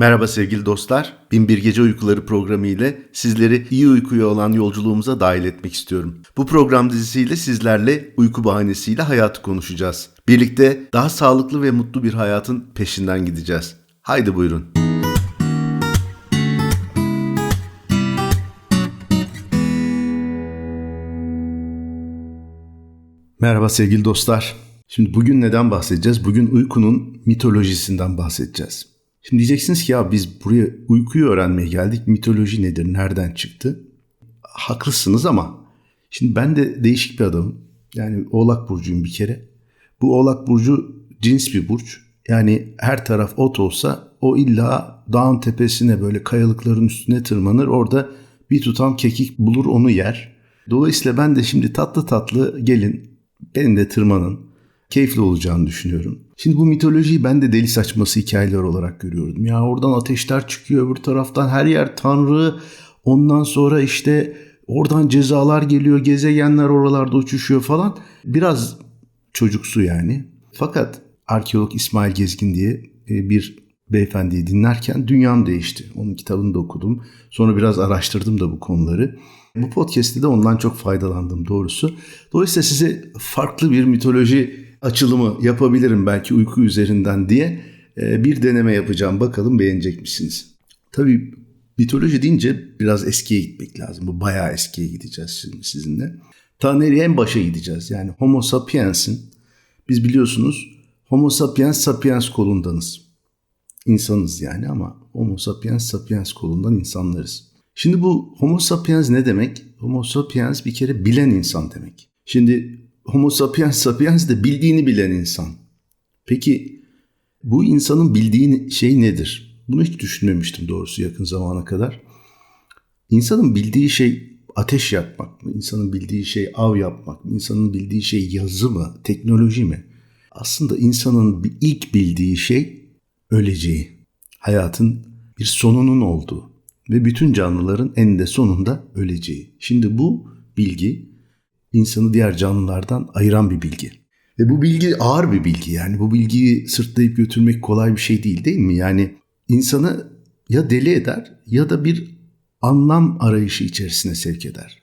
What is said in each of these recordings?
Merhaba sevgili dostlar. Binbir Gece Uykuları programı ile sizleri iyi uykuya olan yolculuğumuza dahil etmek istiyorum. Bu program dizisiyle sizlerle uyku bahanesiyle hayatı konuşacağız. Birlikte daha sağlıklı ve mutlu bir hayatın peşinden gideceğiz. Haydi buyurun. Merhaba sevgili dostlar. Şimdi bugün neden bahsedeceğiz? Bugün uykunun mitolojisinden bahsedeceğiz. Şimdi diyeceksiniz ki ya biz buraya uykuyu öğrenmeye geldik. Mitoloji nedir? Nereden çıktı? Haklısınız ama şimdi ben de değişik bir adamım. Yani Oğlak Burcu'yum bir kere. Bu Oğlak Burcu cins bir burç. Yani her taraf ot olsa o illa dağın tepesine böyle kayalıkların üstüne tırmanır. Orada bir tutam kekik bulur onu yer. Dolayısıyla ben de şimdi tatlı tatlı gelin benim de tırmanın keyifli olacağını düşünüyorum. Şimdi bu mitolojiyi ben de deli saçması hikayeler olarak görüyordum. Ya oradan ateşler çıkıyor öbür taraftan her yer tanrı. Ondan sonra işte oradan cezalar geliyor, gezegenler oralarda uçuşuyor falan. Biraz çocuksu yani. Fakat arkeolog İsmail Gezgin diye e, bir beyefendiyi dinlerken dünyam değişti. Onun kitabını da okudum. Sonra biraz araştırdım da bu konuları. Bu podcast'te de ondan çok faydalandım doğrusu. Dolayısıyla size farklı bir mitoloji açılımı yapabilirim belki uyku üzerinden diye e, bir deneme yapacağım. Bakalım beğenecek misiniz? Tabii mitoloji deyince biraz eskiye gitmek lazım. Bu bayağı eskiye gideceğiz şimdi sizinle. Ta nereye en başa gideceğiz. Yani Homo sapiens'in biz biliyorsunuz Homo sapiens sapiens kolundanız. İnsanız yani ama Homo sapiens sapiens kolundan insanlarız. Şimdi bu Homo sapiens ne demek? Homo sapiens bir kere bilen insan demek. Şimdi Homo sapiens sapiens de bildiğini bilen insan. Peki bu insanın bildiği şey nedir? Bunu hiç düşünmemiştim doğrusu yakın zamana kadar. İnsanın bildiği şey ateş yakmak mı? İnsanın bildiği şey av yapmak mı? İnsanın bildiği şey yazı mı? Teknoloji mi? Aslında insanın ilk bildiği şey öleceği. Hayatın bir sonunun olduğu ve bütün canlıların eninde sonunda öleceği. Şimdi bu bilgi insanı diğer canlılardan ayıran bir bilgi. Ve bu bilgi ağır bir bilgi yani bu bilgiyi sırtlayıp götürmek kolay bir şey değil değil mi? Yani insanı ya deli eder ya da bir anlam arayışı içerisine sevk eder.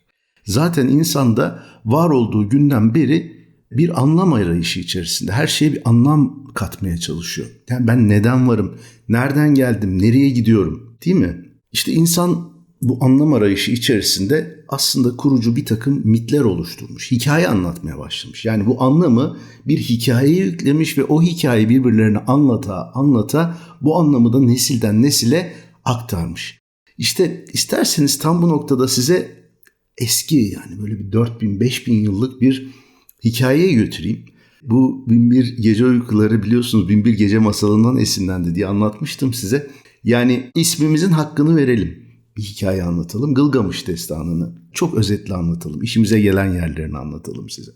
Zaten insanda var olduğu günden beri bir anlam arayışı içerisinde. Her şeye bir anlam katmaya çalışıyor. Yani ben neden varım? Nereden geldim? Nereye gidiyorum? Değil mi? İşte insan bu anlam arayışı içerisinde aslında kurucu bir takım mitler oluşturmuş. Hikaye anlatmaya başlamış. Yani bu anlamı bir hikayeye yüklemiş ve o hikayeyi birbirlerine anlata anlata bu anlamı da nesilden nesile aktarmış. İşte isterseniz tam bu noktada size eski yani böyle bir 4000 5000 yıllık bir hikayeye götüreyim. Bu Binbir Gece Uykuları biliyorsunuz Binbir Gece Masalından esinlendi diye anlatmıştım size. Yani ismimizin hakkını verelim bir hikaye anlatalım. Gılgamış destanını çok özetle anlatalım. İşimize gelen yerlerini anlatalım size.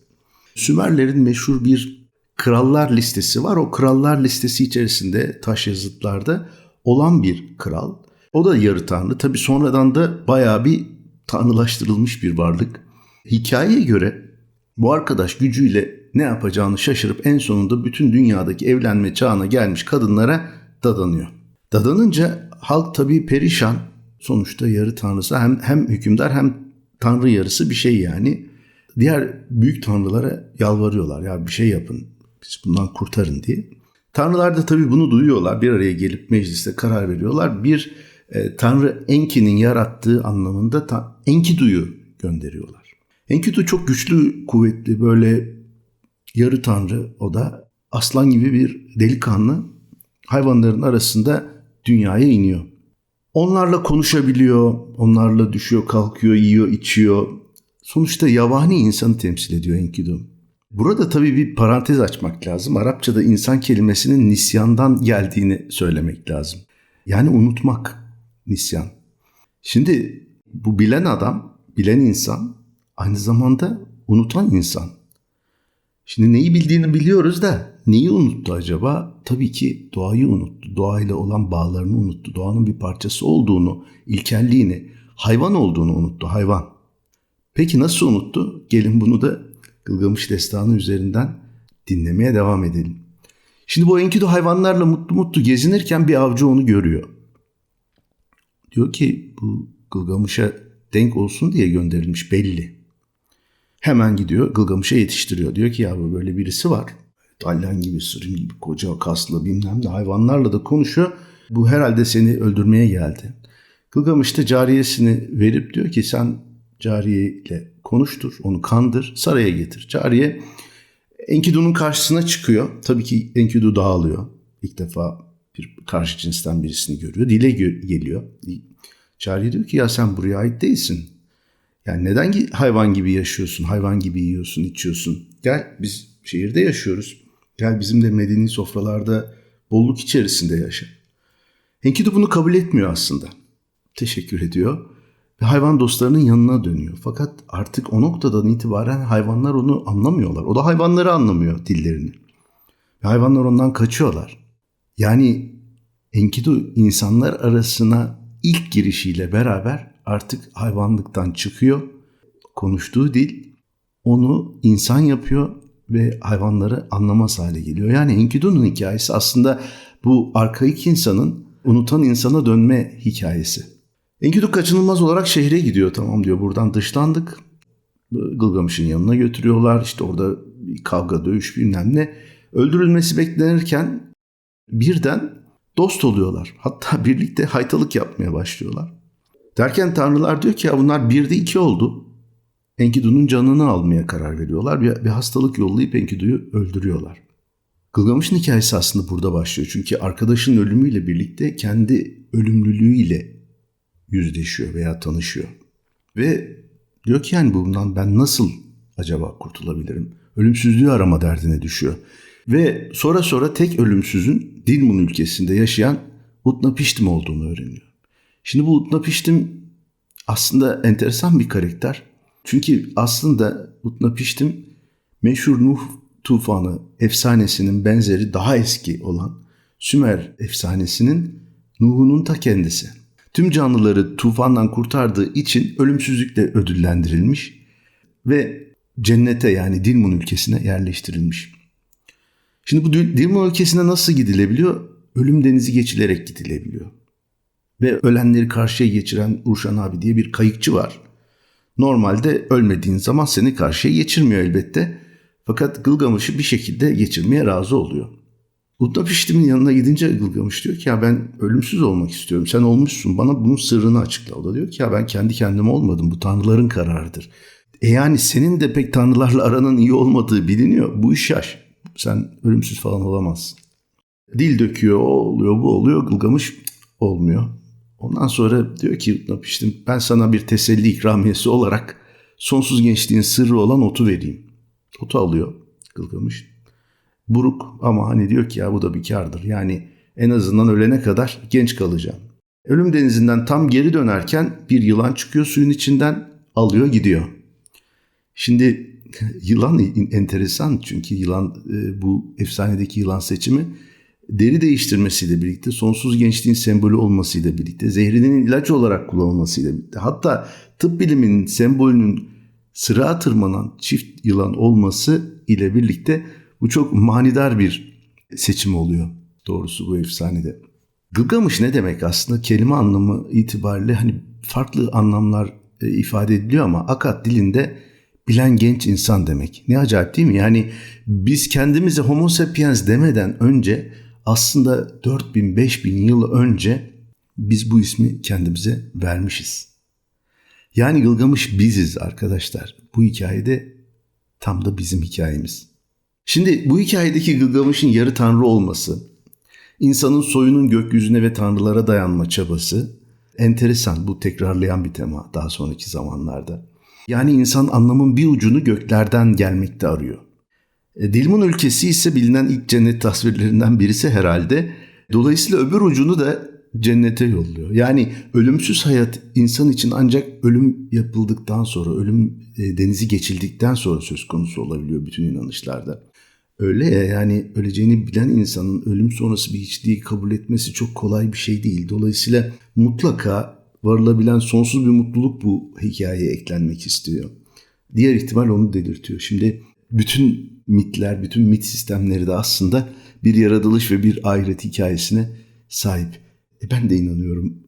Sümerlerin meşhur bir krallar listesi var. O krallar listesi içerisinde taş yazıtlarda olan bir kral. O da yarı tanrı. Tabi sonradan da bayağı bir tanrılaştırılmış bir varlık. Hikayeye göre bu arkadaş gücüyle ne yapacağını şaşırıp en sonunda bütün dünyadaki evlenme çağına gelmiş kadınlara dadanıyor. Dadanınca halk tabii perişan sonuçta yarı tanrısı hem, hem hükümdar hem tanrı yarısı bir şey yani. Diğer büyük tanrılara yalvarıyorlar ya bir şey yapın biz bundan kurtarın diye. Tanrılar da tabii bunu duyuyorlar bir araya gelip mecliste karar veriyorlar. Bir e, tanrı Enki'nin yarattığı anlamında ta, Enkidu'yu gönderiyorlar. Enkidu çok güçlü, kuvvetli böyle yarı tanrı o da aslan gibi bir delikanlı hayvanların arasında dünyaya iniyor. Onlarla konuşabiliyor, onlarla düşüyor, kalkıyor, yiyor, içiyor. Sonuçta yabani insanı temsil ediyor Enkidu. Burada tabii bir parantez açmak lazım. Arapçada insan kelimesinin nisyandan geldiğini söylemek lazım. Yani unutmak, nisyan. Şimdi bu bilen adam, bilen insan aynı zamanda unutan insan. Şimdi neyi bildiğini biliyoruz da neyi unuttu acaba? Tabii ki doğayı unuttu. Doğayla olan bağlarını unuttu. Doğanın bir parçası olduğunu, ilkelliğini, hayvan olduğunu unuttu. Hayvan. Peki nasıl unuttu? Gelin bunu da Gılgamış Destanı üzerinden dinlemeye devam edelim. Şimdi bu Enkidu hayvanlarla mutlu mutlu gezinirken bir avcı onu görüyor. diyor ki bu Gılgamış'a denk olsun diye gönderilmiş belli. Hemen gidiyor Gılgamış'a yetiştiriyor. Diyor ki ya böyle birisi var. Dalyan gibi, sırım gibi, koca kaslı bilmem ne hayvanlarla da konuşuyor. Bu herhalde seni öldürmeye geldi. Gılgamış da cariyesini verip diyor ki sen cariyeyle konuştur, onu kandır, saraya getir. Cariye Enkidu'nun karşısına çıkıyor. Tabii ki Enkidu dağılıyor. İlk defa bir karşı cinsten birisini görüyor. Dile geliyor. Cariye diyor ki ya sen buraya ait değilsin. Yani neden hayvan gibi yaşıyorsun, hayvan gibi yiyorsun, içiyorsun? Gel biz şehirde yaşıyoruz. Gel bizim de medeni sofralarda bolluk içerisinde yaşa. Enkidu bunu kabul etmiyor aslında. Teşekkür ediyor ve hayvan dostlarının yanına dönüyor. Fakat artık o noktadan itibaren hayvanlar onu anlamıyorlar. O da hayvanları anlamıyor dillerini. Ve hayvanlar ondan kaçıyorlar. Yani Enkidu insanlar arasına ilk girişiyle beraber artık hayvanlıktan çıkıyor. Konuştuğu dil onu insan yapıyor ve hayvanları anlamaz hale geliyor. Yani Enkidu'nun hikayesi aslında bu arkaik insanın unutan insana dönme hikayesi. Enkidu kaçınılmaz olarak şehre gidiyor. Tamam diyor buradan dışlandık. Gılgamış'ın yanına götürüyorlar. İşte orada bir kavga, dövüş bilmem ne. Öldürülmesi beklenirken birden dost oluyorlar. Hatta birlikte haytalık yapmaya başlıyorlar. Derken tanrılar diyor ki ya bunlar birde iki oldu. Enkidu'nun canını almaya karar veriyorlar. Bir, bir hastalık yollayıp Enkidu'yu öldürüyorlar. Gılgamış'ın hikayesi aslında burada başlıyor. Çünkü arkadaşın ölümüyle birlikte kendi ölümlülüğüyle yüzleşiyor veya tanışıyor. Ve diyor ki yani bundan ben nasıl acaba kurtulabilirim? Ölümsüzlüğü arama derdine düşüyor. Ve sonra sonra tek ölümsüzün Dilmun ülkesinde yaşayan Utnapiştim olduğunu öğreniyor. Şimdi bu Utnapiştim aslında enteresan bir karakter. Çünkü aslında Utnapiştim meşhur Nuh tufanı efsanesinin benzeri daha eski olan Sümer efsanesinin Nuh'unun ta kendisi. Tüm canlıları tufandan kurtardığı için ölümsüzlükle ödüllendirilmiş ve cennete yani Dilmun ülkesine yerleştirilmiş. Şimdi bu Dilmun ülkesine nasıl gidilebiliyor? Ölüm denizi geçilerek gidilebiliyor. Ve ölenleri karşıya geçiren Urşan abi diye bir kayıkçı var. Normalde ölmediğin zaman seni karşıya geçirmiyor elbette. Fakat Gılgamış'ı bir şekilde geçirmeye razı oluyor. Utnapiştim'in yanına gidince Gılgamış diyor ki ya ben ölümsüz olmak istiyorum. Sen olmuşsun bana bunun sırrını açıkla. O da diyor ki ya ben kendi kendime olmadım. Bu tanrıların kararıdır. E yani senin de pek tanrılarla aranın iyi olmadığı biliniyor. Bu iş yaş. Sen ölümsüz falan olamazsın. Dil döküyor, o oluyor, bu oluyor. Gılgamış olmuyor. Ondan sonra diyor ki Utnapiştim ben sana bir teselli ikramiyesi olarak sonsuz gençliğin sırrı olan otu vereyim. Otu alıyor Gılgamış. Buruk ama hani diyor ki ya bu da bir kardır. Yani en azından ölene kadar genç kalacağım. Ölüm denizinden tam geri dönerken bir yılan çıkıyor suyun içinden alıyor gidiyor. Şimdi yılan enteresan çünkü yılan bu efsanedeki yılan seçimi deri değiştirmesiyle birlikte sonsuz gençliğin sembolü olmasıyla birlikte zehrinin ilaç olarak kullanılmasıyla birlikte hatta tıp biliminin sembolünün sıra tırmanan çift yılan olması ile birlikte bu çok manidar bir seçim oluyor doğrusu bu efsanede. Gılgamış ne demek aslında kelime anlamı itibariyle hani farklı anlamlar ifade ediliyor ama Akat dilinde bilen genç insan demek. Ne acayip değil mi? Yani biz kendimize homo sapiens demeden önce aslında 4000-5000 yıl önce biz bu ismi kendimize vermişiz. Yani Gılgamış biziz arkadaşlar. Bu hikayede tam da bizim hikayemiz. Şimdi bu hikayedeki Gılgamış'ın yarı tanrı olması, insanın soyunun gökyüzüne ve tanrılara dayanma çabası enteresan. Bu tekrarlayan bir tema daha sonraki zamanlarda. Yani insan anlamın bir ucunu göklerden gelmekte arıyor. E, Dilmun ülkesi ise bilinen ilk cennet tasvirlerinden birisi herhalde. Dolayısıyla öbür ucunu da cennete yolluyor. Yani ölümsüz hayat insan için ancak ölüm yapıldıktan sonra, ölüm e, denizi geçildikten sonra söz konusu olabiliyor bütün inanışlarda. Öyle ya yani öleceğini bilen insanın ölüm sonrası bir hiçliği kabul etmesi çok kolay bir şey değil. Dolayısıyla mutlaka varılabilen sonsuz bir mutluluk bu hikayeye eklenmek istiyor. Diğer ihtimal onu delirtiyor. Şimdi bütün mitler, bütün mit sistemleri de aslında bir yaratılış ve bir ahiret hikayesine sahip. E ben de inanıyorum.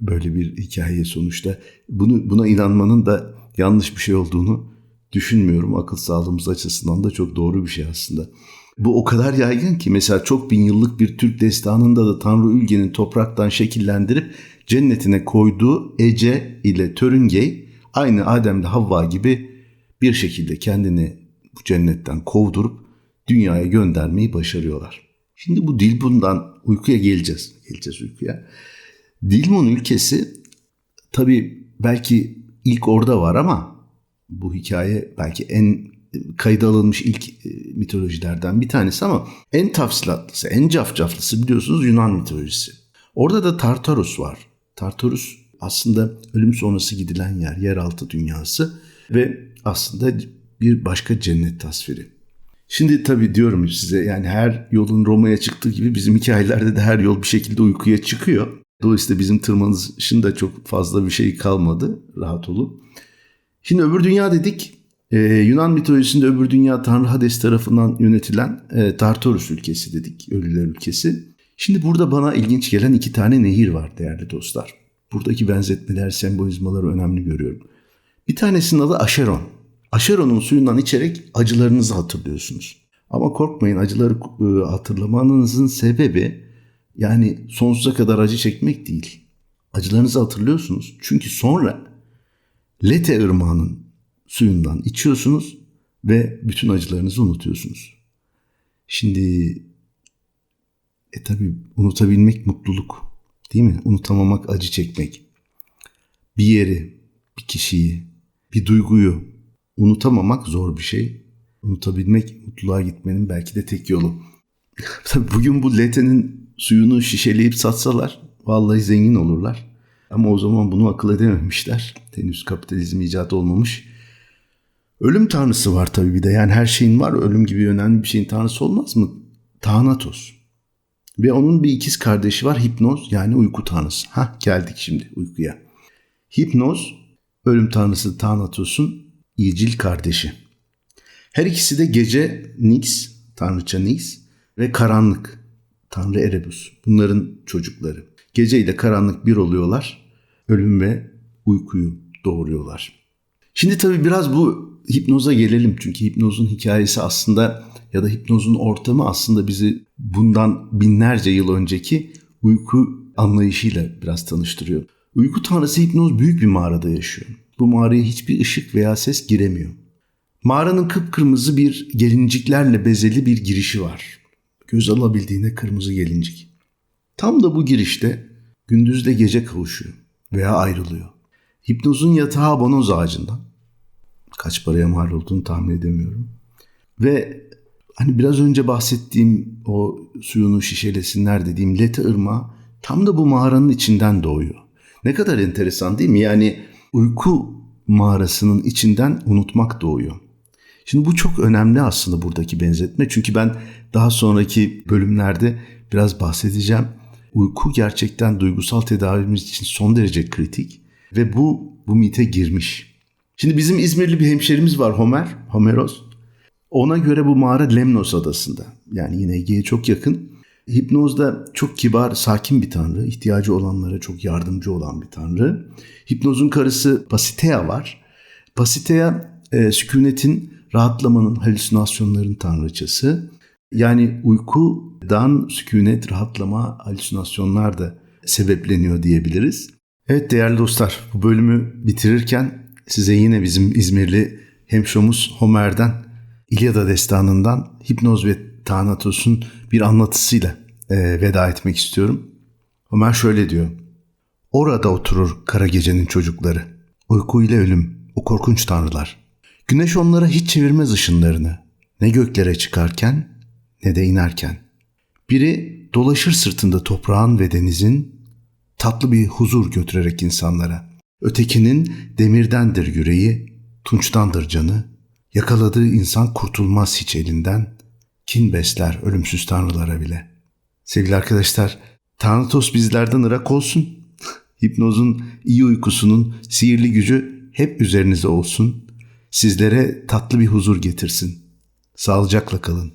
böyle bir hikaye sonuçta. Bunu buna inanmanın da yanlış bir şey olduğunu düşünmüyorum. Akıl sağlığımız açısından da çok doğru bir şey aslında. Bu o kadar yaygın ki mesela çok bin yıllık bir Türk destanında da Tanrı Ülge'nin topraktan şekillendirip cennetine koyduğu Ece ile Törüngey aynı Adem'le Havva gibi bir şekilde kendini bu cennetten kovdurup dünyaya göndermeyi başarıyorlar. Şimdi bu Dilbun'dan uykuya geleceğiz. Geleceğiz uykuya. Dilmun ülkesi tabii belki ilk orada var ama bu hikaye belki en kayda alınmış ilk e, mitolojilerden bir tanesi ama en tafsilatlısı, en cafcaflısı biliyorsunuz Yunan mitolojisi. Orada da Tartarus var. Tartarus aslında ölüm sonrası gidilen yer, yeraltı dünyası ve aslında bir başka cennet tasviri. Şimdi tabii diyorum size yani her yolun Roma'ya çıktığı gibi bizim hikayelerde de her yol bir şekilde uykuya çıkıyor. Dolayısıyla bizim tırmanışın da çok fazla bir şey kalmadı. Rahat olun. Şimdi öbür dünya dedik. Ee, Yunan mitolojisinde öbür dünya Tanrı Hades tarafından yönetilen e, Tartarus ülkesi dedik. Ölüler ülkesi. Şimdi burada bana ilginç gelen iki tane nehir var değerli dostlar. Buradaki benzetmeler, sembolizmaları önemli görüyorum. Bir tanesinin adı Aşeron. Aşeron'un suyundan içerek acılarınızı hatırlıyorsunuz. Ama korkmayın acıları e, hatırlamanızın sebebi yani sonsuza kadar acı çekmek değil. Acılarınızı hatırlıyorsunuz. Çünkü sonra Lete ırmağının suyundan içiyorsunuz ve bütün acılarınızı unutuyorsunuz. Şimdi e tabi unutabilmek mutluluk değil mi? Unutamamak acı çekmek. Bir yeri, bir kişiyi, bir duyguyu unutamamak zor bir şey. Unutabilmek mutluluğa gitmenin belki de tek yolu. Tabii bugün bu letenin suyunu şişeleyip satsalar vallahi zengin olurlar. Ama o zaman bunu akıl edememişler. Henüz kapitalizm icat olmamış. Ölüm tanrısı var tabii bir de. Yani her şeyin var. Ölüm gibi önemli bir şeyin tanrısı olmaz mı? Thanatos. Ve onun bir ikiz kardeşi var Hipnoz yani uyku tanrısı. Ha geldik şimdi uykuya. Hipnoz ölüm tanrısı Thanatos'un iyicil kardeşi. Her ikisi de gece Nix, tanrıça Nix ve karanlık, tanrı Erebus. Bunların çocukları. Gece ile karanlık bir oluyorlar. Ölüm ve uykuyu doğuruyorlar. Şimdi tabii biraz bu hipnoza gelelim. Çünkü hipnozun hikayesi aslında ya da hipnozun ortamı aslında bizi bundan binlerce yıl önceki uyku anlayışıyla biraz tanıştırıyor. Uyku tanrısı hipnoz büyük bir mağarada yaşıyor. Bu mağaraya hiçbir ışık veya ses giremiyor. Mağaranın kıpkırmızı bir gelinciklerle bezeli bir girişi var. Göz alabildiğine kırmızı gelincik. Tam da bu girişte gündüzle gece kavuşuyor veya ayrılıyor. Hipnozun yatağı bonoz ağacından. Kaç paraya mal olduğunu tahmin edemiyorum. Ve hani biraz önce bahsettiğim o suyunu şişelesinler dediğim Lete ırmağı tam da bu mağaranın içinden doğuyor. Ne kadar enteresan değil mi? Yani uyku mağarasının içinden unutmak doğuyor. Şimdi bu çok önemli aslında buradaki benzetme. Çünkü ben daha sonraki bölümlerde biraz bahsedeceğim. Uyku gerçekten duygusal tedavimiz için son derece kritik ve bu bu mite girmiş. Şimdi bizim İzmirli bir hemşerimiz var Homer, Homeros. Ona göre bu mağara Lemnos adasında. Yani yine Ege'ye çok yakın. Hipnozda çok kibar, sakin bir tanrı. ihtiyacı olanlara çok yardımcı olan bir tanrı. Hipnozun karısı Pasitea var. Pasitea e, sükunetin, rahatlamanın, halüsinasyonların tanrıçası. Yani uykudan sükunet, rahatlama, halüsinasyonlar da sebepleniyor diyebiliriz. Evet değerli dostlar bu bölümü bitirirken size yine bizim İzmirli hemşomuz Homer'den İlyada destanından Hipnoz ve Tanatos'un bir anlatısıyla e, veda etmek istiyorum. Homer şöyle diyor. Orada oturur kara gecenin çocukları. Uyku ile ölüm, o korkunç tanrılar. Güneş onlara hiç çevirmez ışınlarını. Ne göklere çıkarken ne de inerken. Biri dolaşır sırtında toprağın ve denizin, tatlı bir huzur götürerek insanlara. Ötekinin demirdendir yüreği, tunçtandır canı. Yakaladığı insan kurtulmaz hiç elinden, kin besler ölümsüz tanrılara bile. Sevgili arkadaşlar, Thanatos bizlerden ırak olsun. Hipnozun iyi uykusunun sihirli gücü hep üzerinize olsun. Sizlere tatlı bir huzur getirsin. Sağlıcakla kalın.